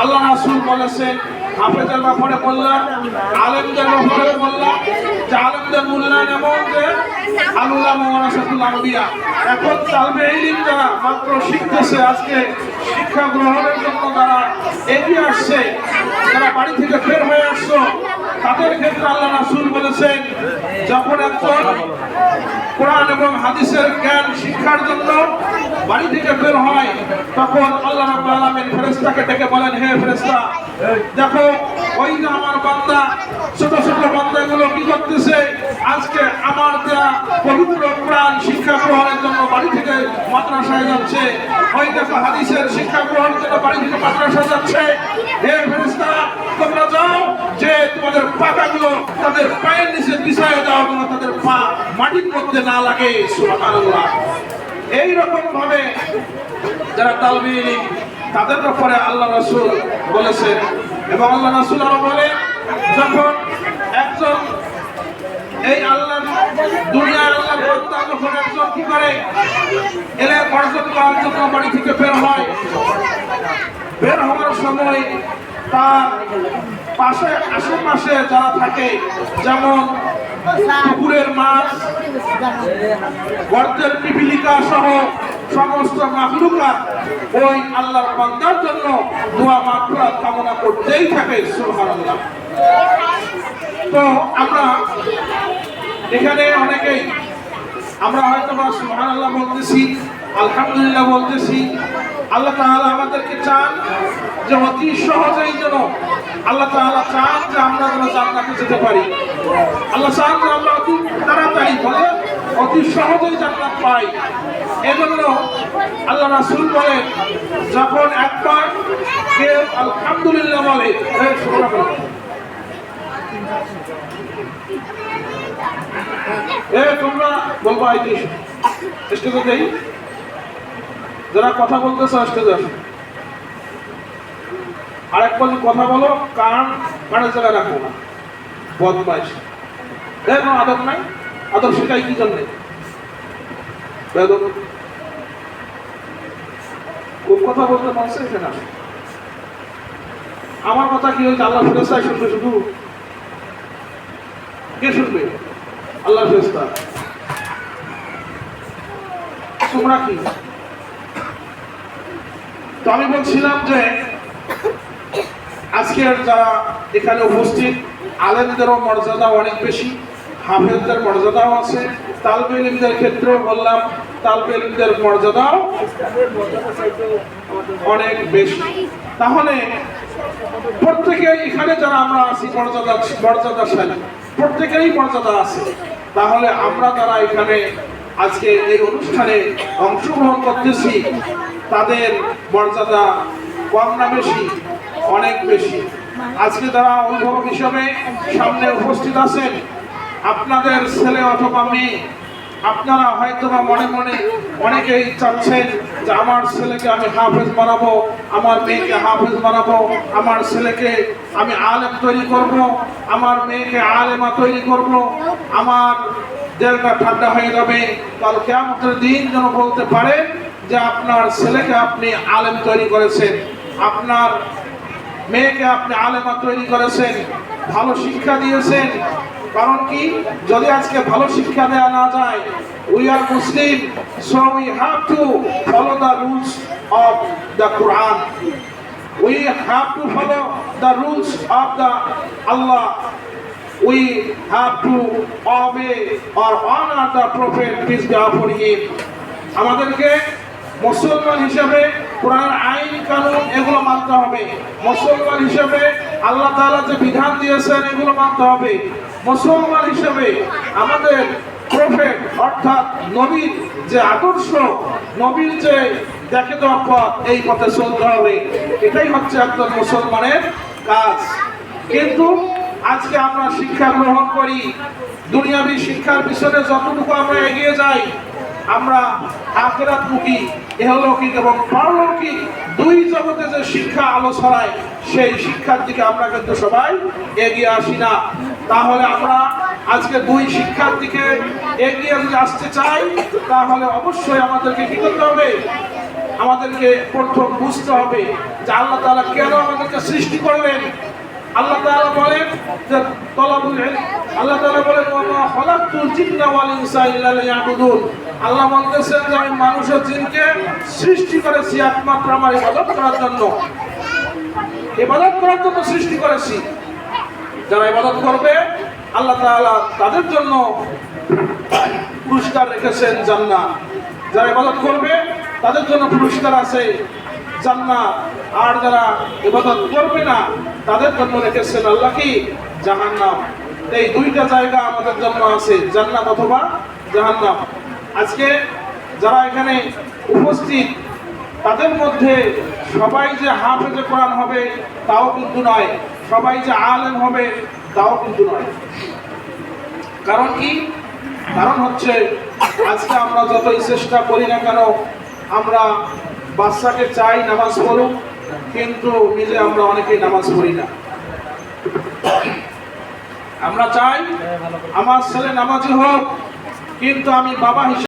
আল্লাহ রাসুল বলেছেন হাফেজের ব্যাপারে বললাম আলেমদের ব্যাপারে বললাম যে আলেমদের মূল্যায়ন এমন যে আল্লাহ মোহাম্মদ আম্বিয়া। এখন তালবে ইলম যারা মাত্র শিখতেছে আজকে, শিক্ষা গ্রহণের জন্য তারা এগিয়ে আসছে তারা বাড়ি থেকে ফের হয়ে আসছো তাদের ক্ষেত্রে আল্লাহ রাসূল বলেছেন, যখন একজন কোরআন এবং হাদিসের জ্ঞান শিক্ষার জন্য বাড়ি থেকে বের হয়, তখন আল্লাহ রাব্বুল আলামিন ফেরেশতাকে ডেকে বলেন, হে ফেরেশতা, দেখো, ওই যে আমার বান্দা, ছোট ছোট বান্দাগুলো কি করতেছে? আজকে আমার দেয়া পবিত্র কোরআন শিক্ষা গ্রহণের জন্য বাড়ি থেকে মাদ্রাসায় যাচ্ছে। ওই দেখো, হাদিসের শিক্ষা গ্রহণের জন্য বাড়ি থেকে মাদ্রাসায় যাচ্ছে হে ফেরেশতা তোমরা যাও যে পাকাগুলো তাদের পায়ের নিচে বিছায় দাও যেন তাদের পা মাটির মধ্যে না লাগে এই রকম ভাবে যারা তালবি তাদের ব্যাপারে আল্লাহ রাসূল বলেছেন। এবং আল্লাহ রাসূল আরও বলে যখন একজন এই আল্লাহ দুনিয়া আল্লাহর বান্দা যখন একজন কি করে, এলে অর্জন করার জন্য বাড়ি থেকে বের হয়। বের হওয়ার সময় তার পাশে, আশেপাশে যারা থাকে, যেমন পুকুরের মাছ, গর্তের পিপিলিকা সহ সমস্ত মাহলুকা ওই আল্লাহর বান্দার জন্য দোয়া, মাগফিরাত কামনা করতেই থাকে, সুবহানাল্লাহ। তো আমরা এখানে অনেকেই, আমরা হয়তো বা সুবহানাল্লাহ বলতেছি, আলহামদুলিল্লাহ বলতেছি, আল্লাহ তাআলা আমাদেরকে চান যে অতি সহজেই যেন আল্লাহ তাআলা চান যে আমরা যেন জান্নাতে যেতে পারি। আল্লাহ চান যে আমরা অতি তাড়াতাড়ি বলে অতি সহজেই জান্নাত পাই। এজন্য আল্লাহ রাসূল বলেন, যখন একবার কেউ আলহামদুলিল্লাহ বলে এই। এ, তোমরা বলব যাই। যারা কথা বলতেছো স্টেজে আসো। আরেকবার যদি কথা বলো, কান কানের জায়গায় রাখব না। বদমাইশ এ, কোনো নাই? আদর শেখাই কি জন্যে? বেদব খুব কথা বলতে মানুষ এখানে আমার কথা কি হয়েছে? আল্লাহ ফেরেস্তায় শুনবে শুধু? কে শুনবে? আল্লাহ ফেরেস্তা তোমরা কি? তো আমি বলছিলাম যে আজকের যারা এখানে উপস্থিত আলেমদেরও মর্যাদা অনেক বেশি, হাফেজদের মর্যাদাও আছে তালবে ইলমদের ক্ষেত্রেও বললাম তালবে ইলমদের মর্যাদাও অনেক বেশি। তাহলে প্রত্যেকে এখানে যারা আমরা আছি, মর্যাদা, মর্যাদাশালী প্রত্যেকেরই মর্যাদা আছে। তাহলে আমরা যারা এখানে আজকে এই অনুষ্ঠানে অংশগ্রহণ করতেছি, তাদের মর্যাদা কম না বেশি? অনেক বেশি। আজকে যারা অভিভাবক হিসাবে সামনে উপস্থিত আছেন, আপনাদের ছেলে অথবা মেয়ে, আপনারা হয়তো বা মনে মনে অনেকেই চাচ্ছেন যে আমার ছেলেকে আমি হাফেজ বানাবো, আমার মেয়েকে হাফেজ বানাবো, আমার ছেলেকে আমি আলেম তৈরি করব, আমার মেয়েকে আলেমা তৈরি করব, আমার দেলটা ঠান্ডা হয়ে যাবে। কাল কেমন দিন যেন বলতে পারেন যে আপনার ছেলেকে আপনি আলেম তৈরি করেছেন। আপনার মেয়েকে আপনি আলেমা তৈরি করেছেন, ভালো শিক্ষা দিয়েছেন। কারণ কি? যদি আজকে ভালো শিক্ষা দেওয়া না যায় we are Muslim so we have to follow the rules of the Quran we have to follow the rules of the Allah have to obey or honor the prophet, peace be upon him. আমাদেরকে মুসলমান হিসেবে এগুলো মানতে হবে। মুসলমান হিসেবে আল্লাহ তাআলা যে বিধান দিয়েছেন, এগুলো মানতে হবে। মুসলমান হিসেবে আমাদের প্রফেট অর্থাৎ নবীর যে আদর্শ, নবীর যে দেখে দেওয়া পথ, এই পথে চলতে হবে। এটাই হচ্ছে একজন মুসলমানের কাজ। কিন্তু আজকে আমরা শিক্ষা গ্রহণ করি। দুনিয়াবী শিক্ষার পিছনে যতটুকু আমরা এগিয়ে যাই, আমরা আখেরাতমুখী। ইহলৌকিক এবং পারলৌকিক দুই জগতে যে শিক্ষা আলো ছড়ায়, সেই শিক্ষার দিকে আমরা কিন্তু সবাই এগিয়ে আসি না। তাহলে আমরা আজকে দুই শিক্ষার দিকে এগিয়ে যদি আসতে চাই, তাহলে অবশ্যই আমাদেরকে কি করতে হবে? আমাদেরকে প্রথম বুঝতে হবে যে আল্লাহ তাআলা কেন আমাদেরকে সৃষ্টি করলেন। আল্লাহ তাআলা বলেন যে তলাবুল আল্লাহ তাআলা বলেন, ওয়া মা আল্লাহ বলতেছেন যে আমি মানুষের জিনকে সৃষ্টি করেছি একমাত্র আমার ইবাদত করার জন্য। ইবাদত করার জন্য সৃষ্টি করেছি। যারা ইবাদত করবে, আল্লাহ তাআলা তাদের জন্য পুরস্কার রেখেছেন জান্নাত। যারা ইবাদত করবে, তাদের জন্য পুরস্কার আছে জান্নাত। আর যারা ইবাদত করবে না, তাদের জন্য রেখেছেন আল্লাহ কি? জাহান্নাম। এই দুইটা জায়গা আমাদের জন্য আছে, জান্নাত অথবা জাহান্নাম। আজকে যারা এখানে উপস্থিত, তাদের মধ্যে সবাই যে হাফেজে কোরআন হবে, তাও কিন্তু নয়। সবাই যে আলেম হবে, তাও কিন্তু নয়। কারণ কি? কারণ হচ্ছে, আজকে আমরা যতই চেষ্টা করি না কেন, আমরা বাচ্চাকে চাই নামাজ পড়ুক, কিন্তু নিজে আমরা অনেকেই নামাজ পড়ি না। আমরা চাই, আমার ছেলে নামাজি হোক, কিন্তু আমি বাবা হিসেবে